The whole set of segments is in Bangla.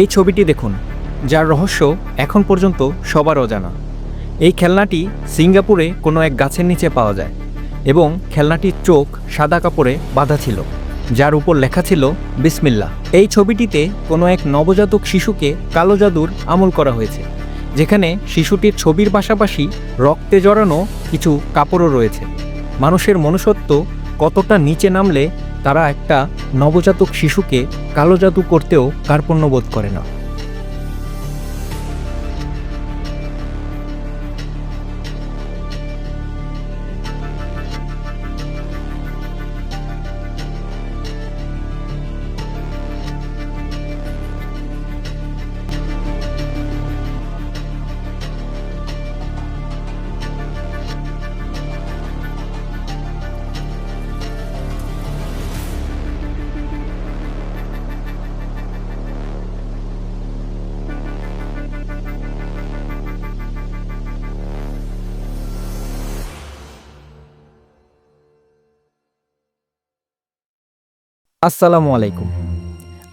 এই ছবিটি দেখুন, যার রহস্য এখন পর্যন্ত সবার অজানা। এই খেলনাটি সিঙ্গাপুরে কোনো এক গাছের নিচে পাওয়া যায় এবং খেলনাটির চোখ সাদা কাপড়ে বাঁধা ছিল, যার উপর লেখা ছিল বিসমিল্লা এই ছবিটিতে কোনো এক নবজাতক শিশুকে কালো জাদুর আমল করা হয়েছে, যেখানে শিশুটির ছবির পাশাপাশি রক্তে জড়ানো কিছু কাপড়ও রয়েছে। মানুষের মনুষ্যত্ব কতটা নিচে নামলে তারা একটা নবজাতক শিশুকে কালো জাদু করতেও কার্পণ্যবোধ করে না। আসসালামু আলাইকুম।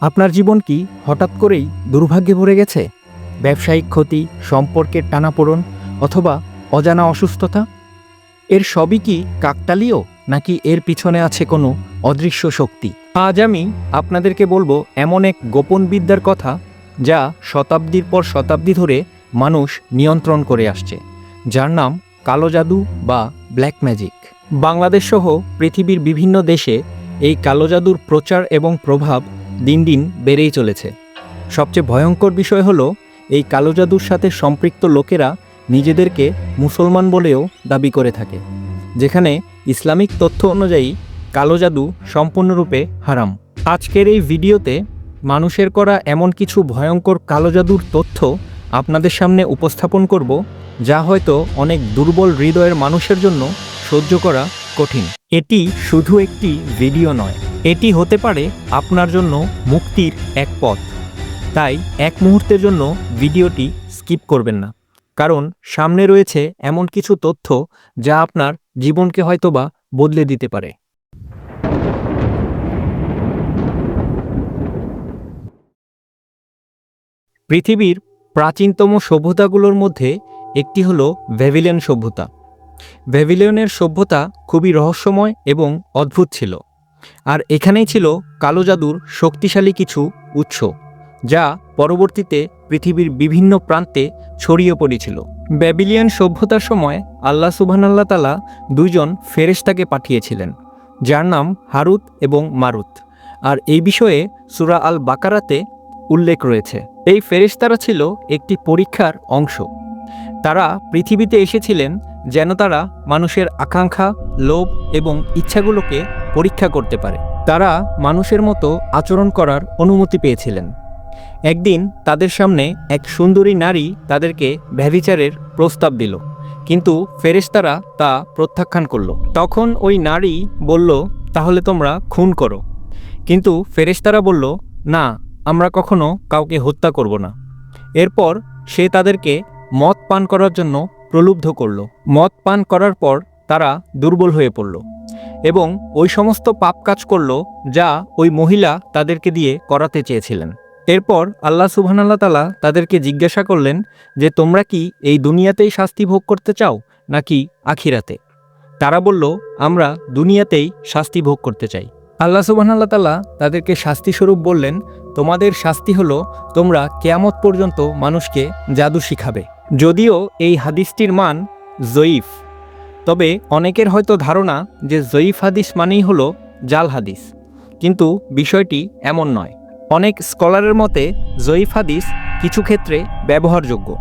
আপনার জীবন কি হঠাৎ করেই দুর্ভাগ্যে ভরে গেছে? ব্যবসায়িক ক্ষতি, সম্পর্কের টানাপোড়ন অথবা অজানা অসুস্থতা? এর সবই কি কাকতালীয়, নাকি এর পিছনে আছে কোনো অদৃশ্য শক্তি? আজ আমি আপনাদেরকে বলব এমন এক গোপন বিদ্যার কথা যা শতাব্দীর পর শতাব্দী ধরে মানুষ নিয়ন্ত্রণ করে আসছে, যার নাম কালো জাদু বা ব্ল্যাক ম্যাজিক। বাংলাদেশ সহ পৃথিবীর বিভিন্ন দেশে এই কালো জাদুর প্রচার এবং প্রভাব দিন দিন বেড়েই চলেছে। সবচেয়ে ভয়ঙ্কর বিষয় হলো, এই কালো জাদুর সাথে সম্পৃক্ত লোকেরা নিজেদেরকে মুসলমান বলেও দাবি করে থাকে, যেখানে ইসলামিক তথ্য অনুযায়ী কালো জাদু সম্পূর্ণরূপে হারাম। আজকের এই ভিডিওতে মানুষের করা এমন কিছু ভয়ঙ্কর কালো জাদুর তথ্য আপনাদের সামনে উপস্থাপন করব, যা হয়তো অনেক দুর্বল হৃদয়ের মানুষের জন্য সহ্য করা কঠিন। এটি শুধু একটি ভিডিও নয়, এটি হতে পারে আপনার জন্য মুক্তির এক পথ। তাই এক মুহূর্তের জন্য ভিডিওটি স্কিপ করবেন না। কারণ সামনে রয়েছে এমন কিছু তথ্য যা আপনার জীবনকে হয়তোবা বদলে দিতে পারে। পৃথিবীর প্রাচীনতম সভ্যতাগুলোর মধ্যে একটি হলো ভ্যাভিলিয়ন সভ্যতা। ভ্যাভিলিয়নের সভ্যতা খুবই রহস্যময় এবং অদ্ভুত ছিল, আর এখানেই ছিল কালো জাদুর শক্তিশালী কিছু উৎস, যা পরবর্তীতে পৃথিবীর বিভিন্ন প্রান্তে ছড়িয়ে পড়েছিল। ব্যাবিলিয়ান সভ্যতার সময় আল্লাহ সুবহানাল্লাহ তালা দুইজন ফেরেশতাকে পাঠিয়েছিলেন, যার নাম হারুত এবং মারুত, আর এই বিষয়ে সুরা আল বাকারাতে উল্লেখ রয়েছে। এই ফেরেশতারা ছিল একটি পরীক্ষার অংশ। তারা পৃথিবীতে এসেছিলেন যেন তারা মানুষের আকাঙ্ক্ষা, লোভ এবং ইচ্ছাগুলোকে পরীক্ষা করতে পারে। তারা মানুষের মতো আচরণ করার অনুমতি পেয়েছিলেন। একদিন তাদের সামনে এক সুন্দরী নারী তাদেরকে ব্যভিচারের প্রস্তাব দিল, কিন্তু ফেরেশতারা তা প্রত্যাখ্যান করল। তখন ওই নারী বলল, তাহলে তোমরা খুন করো। কিন্তু ফেরেশতারা বলল, না, আমরা কখনো কাউকে হত্যা করব না। এরপর সে তাদেরকে মদ পান করার জন্য প্রলুব্ধ করল। মদ পান করার পর তারা দুর্বল হয়ে পড়ল এবং ওই সমস্ত পাপ কাজ করল যা ওই মহিলা তাদেরকে দিয়ে করাতে চেয়েছিলেন। এরপর আল্লাহ সুবহানাল্লাহ তালা তাদেরকে জিজ্ঞাসা করলেন যে, তোমরা কি এই দুনিয়াতেই শাস্তি ভোগ করতে চাও নাকি আখিরাতে? তারা বলল, আমরা দুনিয়াতেই শাস্তি ভোগ করতে চাই। আল্লাহ সুবহানাল্লাহ তালা তাদেরকে শাস্তিস্বরূপ বললেন, তোমাদের শাস্তি হলো তোমরা কেয়ামত পর্যন্ত মানুষকে জাদু শিখাবে। যদিও এই হাদিসটির মান জয়ীফ, তবে অনেকের হয়তো ধারণা যে জয়ীফ হাদিস মানেই হলো জাল হাদিস। কিন্তু বিষয়টি এমন নয়। অনেক স্কলারের মতে, জয়ীফ হাদিস কিছু ক্ষেত্রে ব্যবহারযোগ্য।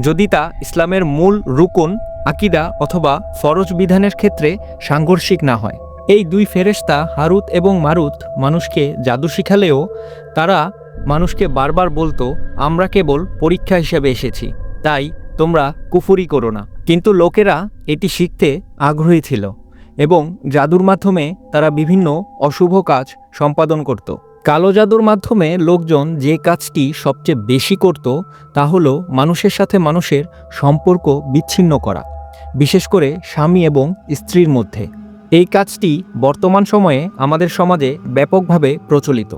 যদি তা ইসলামের মূল রুকুন, আকিদা অথবা ফরজ বিধানের ক্ষেত্রে সাংঘর্ষিক না হয়। এই দুই ফেরেশতা হারুত এবং মারুত মানুষকে জাদু শিখালেও তারা মানুষকে বারবার বলতো, আমরা কেবল পরীক্ষা হিসেবে এসেছি। তাই তোমরা কুফুরি করো না। কিন্তু লোকেরা এটি শিখতে আগ্রহী ছিল এবং জাদুর মাধ্যমে তারা বিভিন্ন অশুভ কাজ সম্পাদন করত। কালো জাদুর মাধ্যমে লোকজন যে কাজটি সবচেয়ে বেশি করত তা হলো মানুষের সাথে মানুষের সম্পর্ক বিচ্ছিন্ন করা, বিশেষ করে স্বামী এবং স্ত্রীর মধ্যে। এই কাজটি বর্তমান সময়ে আমাদের সমাজে ব্যাপকভাবে প্রচলিত।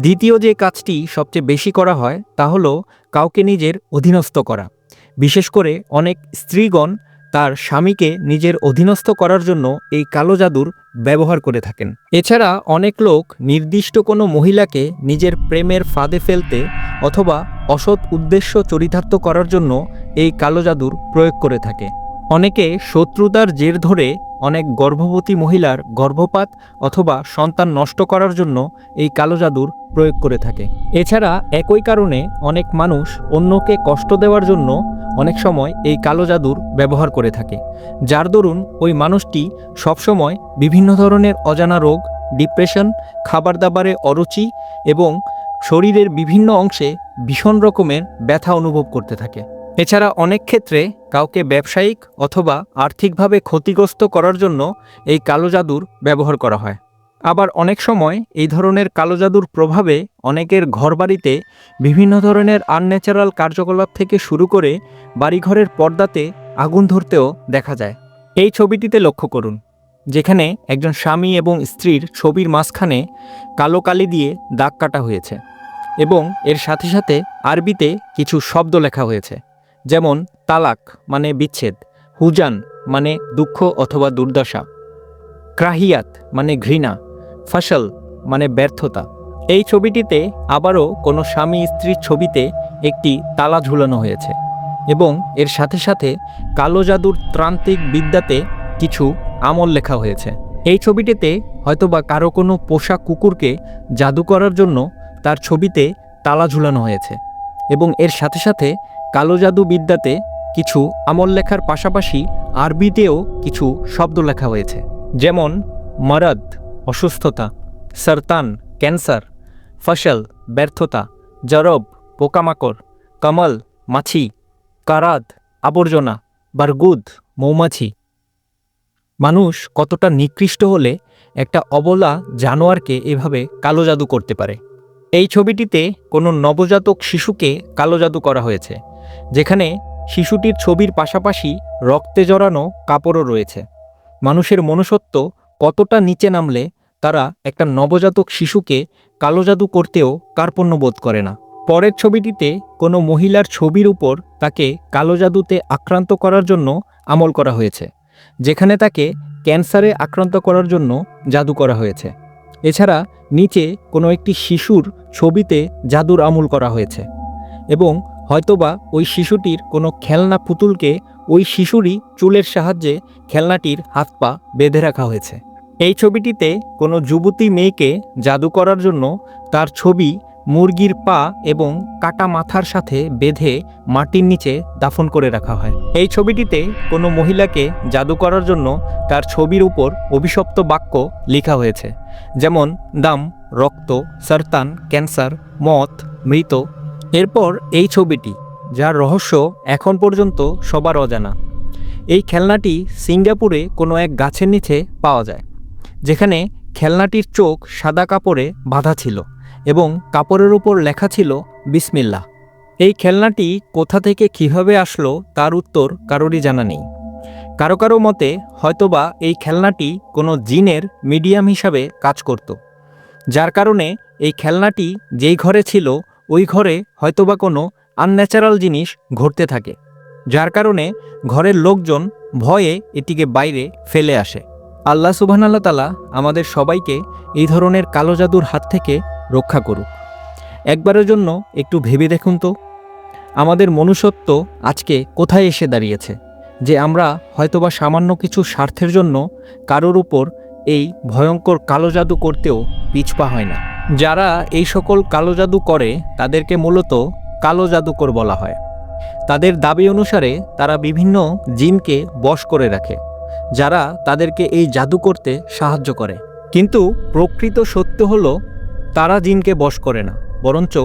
দ্বিতীয় যে কাজটি সবচেয়ে বেশি করা হয় তা হলো কাউকে নিজের অধীনস্থ করা। বিশেষ করে অনেক স্ত্রীগণ তার স্বামীকে নিজের অধীনস্থ করার জন্য এই কালো জাদুর ব্যবহার করে থাকেন। এছাড়া অনেক লোক নির্দিষ্ট কোনো মহিলাকে নিজের প্রেমের ফাঁদে ফেলতে অথবা অসৎ উদ্দেশ্য চরিতার্থ করার জন্য এই কালো জাদুর প্রয়োগ করে থাকে। অনেকে শত্রুতার জের ধরে অনেক গর্ভবতী মহিলার গর্ভপাত অথবা সন্তান নষ্ট করার জন্য এই কালো জাদুর প্রয়োগ করে থাকে। এছাড়া একই কারণে অনেক মানুষ অন্যকে কষ্ট দেওয়ার জন্য অনেক সময় এই কালো জাদুর ব্যবহার করে থাকে। যার দরুন ওই মানুষটি সবসময় বিভিন্ন ধরনের অজানা রোগ, ডিপ্রেশন খাবার দাবারে অরুচি এবং শরীরের বিভিন্ন অংশে ভীষণ রকমের ব্যথা অনুভব করতে থাকে। এছাড়া অনেক ক্ষেত্রে কাউকে ব্যবসায়িক অথবা আর্থিকভাবে ক্ষতিগ্রস্ত করার জন্য এই কালো জাদুর ব্যবহার করা হয়। আবার অনেক সময় এই ধরনের কালো জাদুর প্রভাবে অনেকের ঘরবাড়িতে বিভিন্ন ধরনের আনন্যাচারাল কার্যকলাপ থেকে শুরু করে বাড়িঘরের পর্দাতে আগুন ধরতেও দেখা যায়। এই ছবিটিতে লক্ষ্য করুন, যেখানে একজন স্বামী এবং স্ত্রীর ছবির মাঝখানে কালো কালি দিয়ে দাগ কাটা হয়েছে এবং এর সাথে সাথে আরবিতে কিছু শব্দ লেখা হয়েছে। যেমন তালাক মানে বিচ্ছেদ, হুজান মানে দুঃখ অথবা দুর্দশা, ক্রাহিয়াত মানে ঘৃণা ফসল মানে ব্যর্থতা। এই ছবিটিতে আবারও কোনো স্বামী স্ত্রীর ছবিতে একটি তালা ঝুলানো হয়েছে এবং এর সাথে সাথে কালো জাদুর ত্রান্তিক বিদ্যাতে কিছু আমল লেখা হয়েছে। এই ছবিটিতে হয়তোবা কারও কোনো পোষা কুকুরকে জাদু করার জন্য তার ছবিতে তালা ঝুলানো হয়েছে। এবং এর সাথে সাথে কালো জাদু বিদ্যাতে কিছু আমল লেখার পাশাপাশি আরবিতেও কিছু শব্দ লেখা হয়েছে। যেমন, মরদ, অসুস্থতা, সরতান, ক্যান্সার, ফসল, ব্যর্থতা, জরব, পোকামাকড়, কমল, মাছি কারাদ আবর্জনা, বারগুদ, মৌমাছি। মানুষ কতটা নিকৃষ্ট হলে একটা অবলা জানোয়ারকে এভাবে কালো জাদু করতে পারে। এই ছবিটিতে কোনো নবজাতক শিশুকে কালো জাদু করা হয়েছে, যেখানে শিশুটির ছবির পাশাপাশি রক্তে জড়ানো কাপড়ও রয়েছে। মানুষের মনুষ্যত্ব কতটা নিচে নামলে তারা একটা নবজাতক শিশুকে কালো জাদু করতেও কার্পণ্য বোধ করে না। পরের ছবিটিতে কোনো মহিলার ছবির উপর তাকে কালো জাদুতে আক্রান্ত করার জন্য আমল করা হয়েছে, যেখানে তাকে ক্যান্সারে আক্রান্ত করার জন্য জাদু করা হয়েছে। এছাড়া নিচে কোনো একটি শিশুর ছবিতে জাদুর আমল করা হয়েছে এবং হয়তোবা ওই শিশুটির কোনো খেলনা পুতুলকে ওই শিশুরই চুলের সাহায্যে খেলনাটির হাত পা বেঁধে রাখা হয়েছে। এই ছবিটিতে কোনো যুবতী মেয়েকে জাদু করার জন্য তার ছবি মুরগির পা এবং কাটা মাথার সাথে বেঁধে মাটির নিচে দাফন করে রাখা হয়। এই ছবিটিতে কোনো মহিলাকে জাদু করার জন্য তার ছবির উপর অভিশপ্ত বাক্য লেখা হয়েছে। যেমন দাম, রক্ত, সরতান, ক্যান্সার, মত, মৃত। এরপর এই ছবিটি, যার রহস্য এখন পর্যন্ত সবার অজানা। এই খেলনাটি সিঙ্গাপুরে কোনো এক গাছের নিচে পাওয়া যায়, যেখানে খেলনাটির চোখ সাদা কাপড়ে বাঁধা ছিল এবং কাপড়ের উপর লেখা ছিল বিসমিল্লা এই খেলনাটি কোথা থেকে কীভাবে আসলো তার উত্তর কারোরই জানা নেই। কারও কারও মতে, হয়তোবা এই খেলনাটি কোনো জিনের মিডিয়াম হিসাবে কাজ করত। যার কারণে এই খেলনাটি যেই ঘরে ছিল, ওই ঘরে হয়তোবা কোনো আনন্যাচারাল জিনিস ঘটতে থাকে। যার কারণে ঘরের লোকজন ভয়ে এটিকে বাইরে ফেলে আসে। আল্লাহ সুবহানাল্লাহ তালা আমাদের সবাইকে এই ধরনের কালো জাদুর হাত থেকে রক্ষা করুক। একবারের জন্য একটু ভেবে দেখুন তো, আমাদের মনুষ্যত্ব আজকে কোথায় এসে দাঁড়িয়েছে? যে আমরা হয়তোবা সামান্য কিছু স্বার্থের জন্য কারোর উপর এই ভয়ঙ্কর কালো জাদু করতেও পিছপা হয় না। যারা এই সকল কালো জাদু করে, তাদেরকে মূলত কালো জাদুকর বলা হয়। তাদের দাবি অনুসারে তারা বিভিন্ন জিনকে বশ করে রাখে, যারা তাদেরকে এই জাদু করতে সাহায্য করে। কিন্তু প্রকৃত সত্য হলো, তারা জিনকে বশ করে না, বরঞ্চ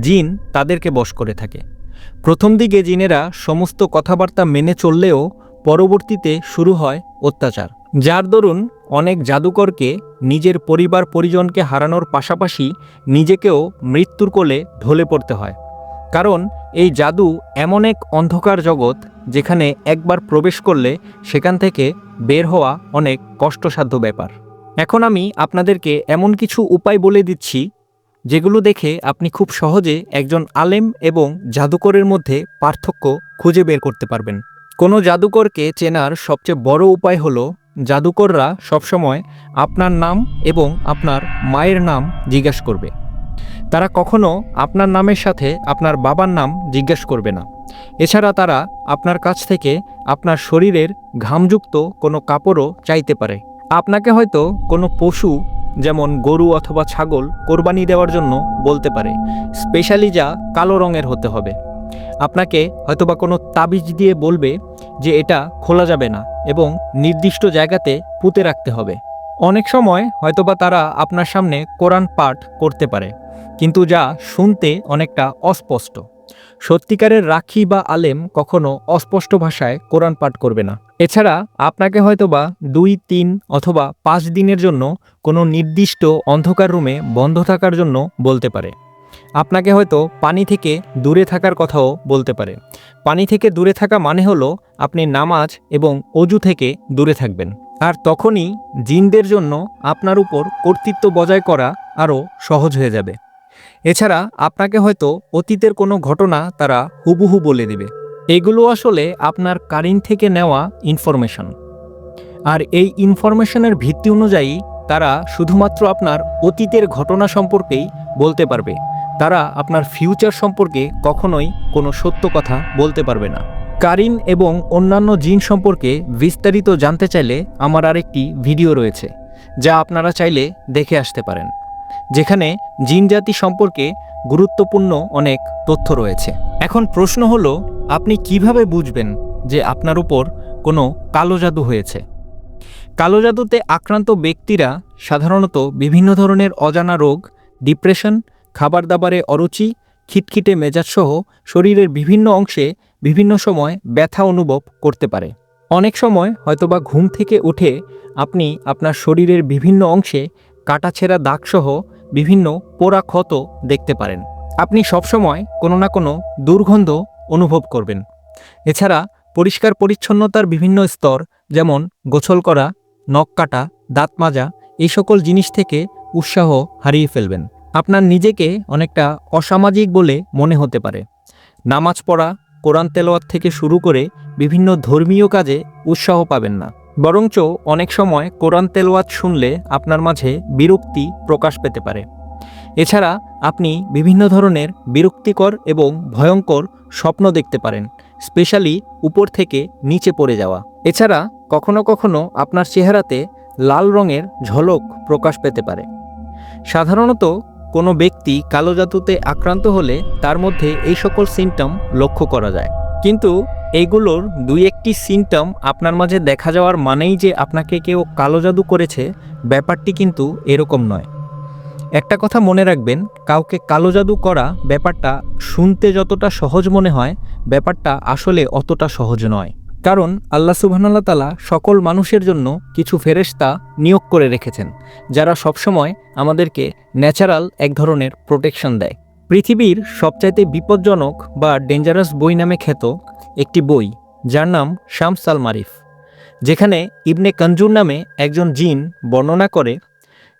জিন তাদেরকে বশ করে থাকে। প্রথম দিকে জিনেরা সমস্ত কথাবার্তা মেনে চললেও পরবর্তীতে শুরু হয় অত্যাচার। যার দরুন অনেক জাদুকরকে, নিজের পরিবার পরিজনকে হারানোর পাশাপাশি নিজেকেও মৃত্যুর কোলে ঢলে পড়তে হয়। কারণ এই জাদু এমন এক অন্ধকার জগৎ যেখানে একবার প্রবেশ করলে সেখান থেকে বের হওয়া অনেক কষ্টসাধ্য ব্যাপার। এখন আমি আপনাদেরকে এমন কিছু উপায় বলে দিচ্ছি যেগুলো দেখে আপনি খুব সহজে একজন আলেম এবং জাদুকরের মধ্যে পার্থক্য খুঁজে বের করতে পারবেন। কোনো জাদুকরকে চেনার সবচেয়ে বড় উপায় হলো, জাদুকররা সবসময় আপনার নাম এবং আপনার মায়ের নাম জিজ্ঞাসা করবে। তারা কখনো আপনার নামের সাথে আপনার বাবার নাম জিজ্ঞেস করবে না। এছাড়া তারা আপনার কাছ থেকে আপনার শরীরের ঘামযুক্ত কোনো কাপড়ও চাইতে পারে। আপনাকে হয়তো কোনো পশু যেমন গরু অথবা ছাগল কোরবানি দেওয়ার জন্য বলতে পারে, স্পেশালি যা কালো রঙের হতে হবে। আপনাকে হয়তোবা কোনো তাবিজ দিয়ে বলবে যে এটা খোলা যাবে না এবং নির্দিষ্ট জায়গাতে পুঁতে রাখতে হবে। অনেক সময় হয়তোবা তারা আপনার সামনে কোরআন পাঠ করতে পারে, কিন্তু যা শুনতে অনেকটা অস্পষ্ট। সত্যিকারের রাখি বা আলেম কখনো অস্পষ্ট ভাষায় কোরআন পাঠ করবে না। এছাড়া আপনাকে হয়তোবা দুই, তিন অথবা পাঁচ দিনের জন্য কোনো নির্দিষ্ট অন্ধকার রুমে বন্ধ থাকার জন্য বলতে পারে। আপনাকে হয়তো পানি থেকে দূরে থাকার কথাও বলতে পারে। পানি থেকে দূরে থাকা মানে হলো আপনি নামাজ এবং অজু থেকে দূরে থাকবেন। আর তখনই জিনদের জন্য আপনার উপর কর্তৃত্ব বজায় করা আরও সহজ হয়ে যাবে। এছাড়া আপনাকে হয়তো অতীতের কোনো ঘটনা তারা হুবহু বলে দেবে। এগুলো আসলে আপনার কারিন থেকে নেওয়া ইনফরমেশন আর এই ইনফরমেশনের ভিত্তি অনুযায়ী তারা শুধুমাত্র আপনার অতীতের ঘটনা সম্পর্কেই বলতে পারবে। তারা আপনার ফিউচার সম্পর্কে কখনোই কোনো সত্য কথা বলতে পারবে না। কারিন এবং অন্যান্য জিন সম্পর্কে বিস্তারিত জানতে চাইলে আমার আরেকটি ভিডিও রয়েছে, যা আপনারা চাইলে দেখে আসতে পারেন। যেখানে জিন জাতি সম্পর্কে গুরুত্বপূর্ণ অনেক তথ্য রয়েছে। এখন প্রশ্ন হলো, আপনি কীভাবে বুঝবেন যে আপনার উপর কোনো কালো জাদু হয়েছে? কালো জাদুতে আক্রান্ত ব্যক্তিরা সাধারণত বিভিন্ন ধরনের অজানা রোগ, ডিপ্রেশন খাবার দাবারে অরুচি, খিটখিটে মেজাজসহ শরীরের বিভিন্ন অংশে বিভিন্ন সময় ব্যথা অনুভব করতে পারে। অনেক সময় হয়তোবা ঘুম থেকে উঠে আপনি আপনার শরীরের বিভিন্ন অংশে কাটাছেঁড়া দাগসহ বিভিন্ন পোড়া ক্ষত দেখতে পারেন। আপনি সবসময় কোনো না কোনো দুর্গন্ধ অনুভব করবেন। এছাড়া পরিষ্কার পরিচ্ছন্নতার বিভিন্ন স্তর যেমন গোছল করা, নখ কাটা, দাঁত মাজা, এই সকল জিনিস থেকে উৎসাহ হারিয়ে ফেলবেন। আপনার নিজেকে অনেকটা অসামাজিক বলে মনে হতে পারে। নামাজ পড়া, কোরআন তেলোয়াত থেকে শুরু করে বিভিন্ন ধর্মীয় কাজে উৎসাহ পাবেন না। বরঞ্চ অনেক সময় কোরআন তেলোয়াত শুনলে আপনার মাঝে বিরক্তি প্রকাশ পেতে পারে। এছাড়া আপনি বিভিন্ন ধরনের বিরক্তিকর এবং ভয়ঙ্কর স্বপ্ন দেখতে পারেন, স্পেশালি উপর থেকে নিচে পড়ে যাওয়া। এছাড়া কখনো কখনো আপনার চেহারাতে লাল রঙের ঝলক প্রকাশ পেতে পারে। সাধারণত কোনো ব্যক্তি কালো জাদুতে আক্রান্ত হলে তার মধ্যে এই সকল সিমটম লক্ষ্য করা যায়। কিন্তু এইগুলোর দুই একটি সিমটম আপনার মাঝে দেখা যাওয়ার মানেই যে আপনাকে কেউ কালো জাদু করেছে, ব্যাপারটি কিন্তু এরকম নয়। একটা কথা মনে রাখবেন, কাউকে কালো জাদু করা ব্যাপারটা শুনতে যতটা সহজ মনে হয়, ব্যাপারটা আসলে অতটা সহজ নয়। কারণ আল্লাহ সুবহানাল্লাহ তালা সকল মানুষের জন্য কিছু ফেরেশতা নিয়োগ করে রেখেছেন, যারা সবসময় আমাদেরকে ন্যাচারাল এক ধরনের প্রোটেকশন দেয়। পৃথিবীর সবচাইতে বিপজ্জনক বা ডেঞ্জারাস বই নামে খ্যাত একটি বই, যার নাম শামস আল মারিফ, যেখানে ইবনে কঞ্জুর নামে একজন জিন বর্ণনা করে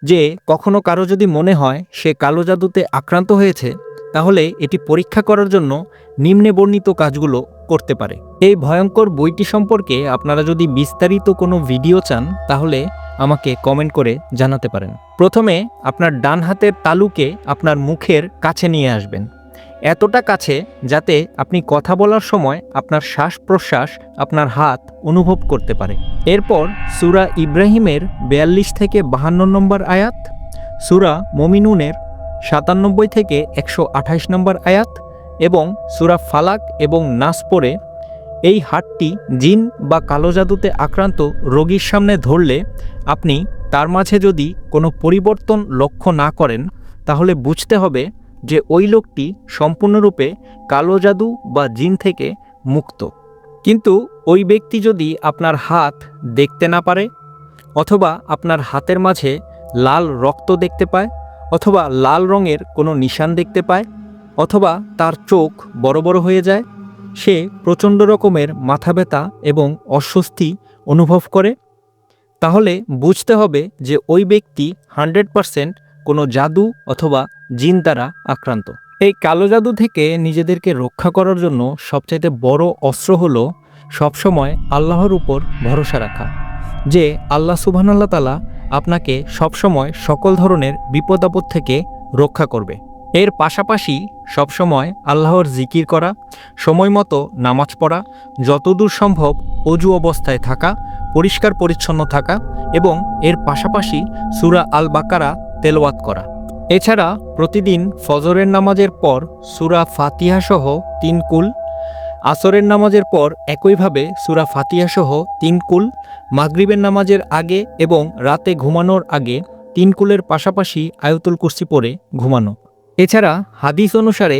যে, কখনো কারও যদি মনে হয় সে কালো জাদুতে আক্রান্ত হয়েছে, তাহলে এটি পরীক্ষা করার জন্য নিম্নে বর্ণিত কাজগুলো করতে পারে। এই ভয়ঙ্কর বইটি সম্পর্কে আপনারা যদি বিস্তারিত কোনো ভিডিও চান, তাহলে আমাকে কমেন্ট করে জানাতে পারেন। প্রথমে আপনার ডান হাতের তালুকে আপনার মুখের কাছে নিয়ে আসবেন। এতটা কাছে যাতে আপনি কথা বলার সময় আপনার শ্বাস প্রশ্বাস আপনার হাত অনুভব করতে পারে। এরপর সুরা ইব্রাহিমের বিয়াল্লিশ থেকে বাহান্ন নম্বর আয়াত, সুরা মমিনুনের সাতানব্বই থেকে একশো আঠাশ নম্বর আয়াত এবং সুরা ফালাক এবং নাস এই হাটটি জিন বা কালো জাদুতে আক্রান্ত রোগীর সামনে ধরলে আপনি তার মাঝে যদি কোনো পরিবর্তন লক্ষ্য না করেন, তাহলে বুঝতে হবে যে ওই লোকটি সম্পূর্ণরূপে কালো জাদু বা জিন থেকে মুক্ত। কিন্তু ওই ব্যক্তি যদি আপনার হাত দেখতে না পারে, অথবা আপনার হাতের মাঝে লাল রক্ত দেখতে পায়, অথবা লাল রঙের কোনো নিশান দেখতে পায়, অথবা তার চোখ বড় বড় হয়ে যায় সে প্রচণ্ড রকমের মাথা ব্যথা এবং অস্বস্তি অনুভব করে। তাহলে বুঝতে হবে যে ওই ব্যক্তি হান্ড্রেড পারসেন্ট কোনো জাদু অথবা জিন দ্বারা আক্রান্ত। এই কালো জাদু থেকে নিজেদেরকে রক্ষা করার জন্য সবচাইতে বড় অস্ত্র হলো সবসময় আল্লাহর উপর ভরসা রাখা, যে আল্লাহ সুবহানাল্লাহ তালা আপনাকে সবসময় সকল ধরনের বিপদ আপদ থেকে রক্ষা করবে। এর পাশাপাশি সবসময় আল্লাহর জিকির করা, সময় মতো নামাজ পড়া, যতদূর সম্ভব অজু অবস্থায় থাকা, পরিষ্কার পরিচ্ছন্ন থাকা এবং এর পাশাপাশি সুরা আল বাকারা তেলাওয়াত করা। এছাড়া প্রতিদিন ফজরের নামাজের পর সুরা ফাতিহা সহ তিন কুল, আসরের নামাজের পর একইভাবে সুরা ফাতিহা সহ তিন কুল, মাগরিবের নামাজের আগে এবং রাতে ঘুমানোর আগে তিন কুলের পাশাপাশি আয়তুল কুস্তি পরে ঘুমানো। এছাড়া হাদিস অনুসারে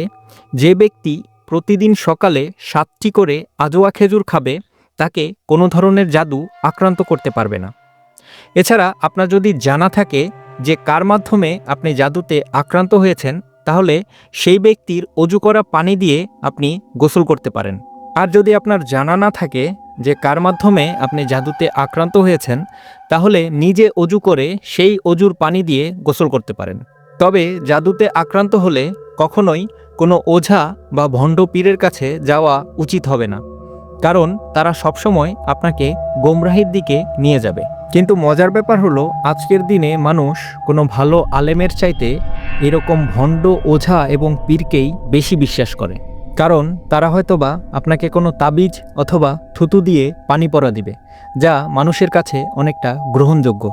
যে ব্যক্তি প্রতিদিন সকালে সাতটি করে আজোয়া খেজুর খাবে, তাকে কোনো ধরনের জাদু আক্রান্ত করতে পারবে না। এছাড়া আপনার যদি জানা থাকে যে কার মাধ্যমে আপনি জাদুতে আক্রান্ত হয়েছেন, তাহলে সেই ব্যক্তির অজু করা পানি দিয়ে আপনি গোসল করতে পারেন। আর যদি আপনার জানা না থাকে যে কার মাধ্যমে আপনি জাদুতে আক্রান্ত হয়েছেন, তাহলে নিজে অজু করে সেই অজুর পানি দিয়ে গোসল করতে পারেন। তবে জাদুতে আক্রান্ত হলে কখনোই কোনো ওঝা বা ভণ্ড পীরের কাছে যাওয়া উচিত হবে না। কারণ তারা সবসময় আপনাকে গোমরাহির দিকে নিয়ে যাবে। কিন্তু মজার ব্যাপার হলো, আজকের দিনে মানুষ কোনো ভালো আলেমের চাইতে এরকম ভণ্ড ওঝা এবং পীরকেই বেশি বিশ্বাস করে। কারণ তারা হয়তোবা আপনাকে কোনো তাবিজ অথবা থুতু দিয়ে পানি পরা দিবে, যা মানুষের কাছে অনেকটা গ্রহণযোগ্য।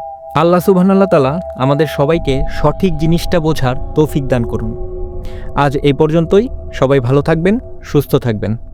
আল্লাহ সুবহানাল্লাহ তালা আমাদের সবাইকে সঠিক জিনিসটা বোঝার তৌফিক দান করুন। আজ এই পর্যন্তই। সবাই ভালো থাকবেন, সুস্থ থাকবেন।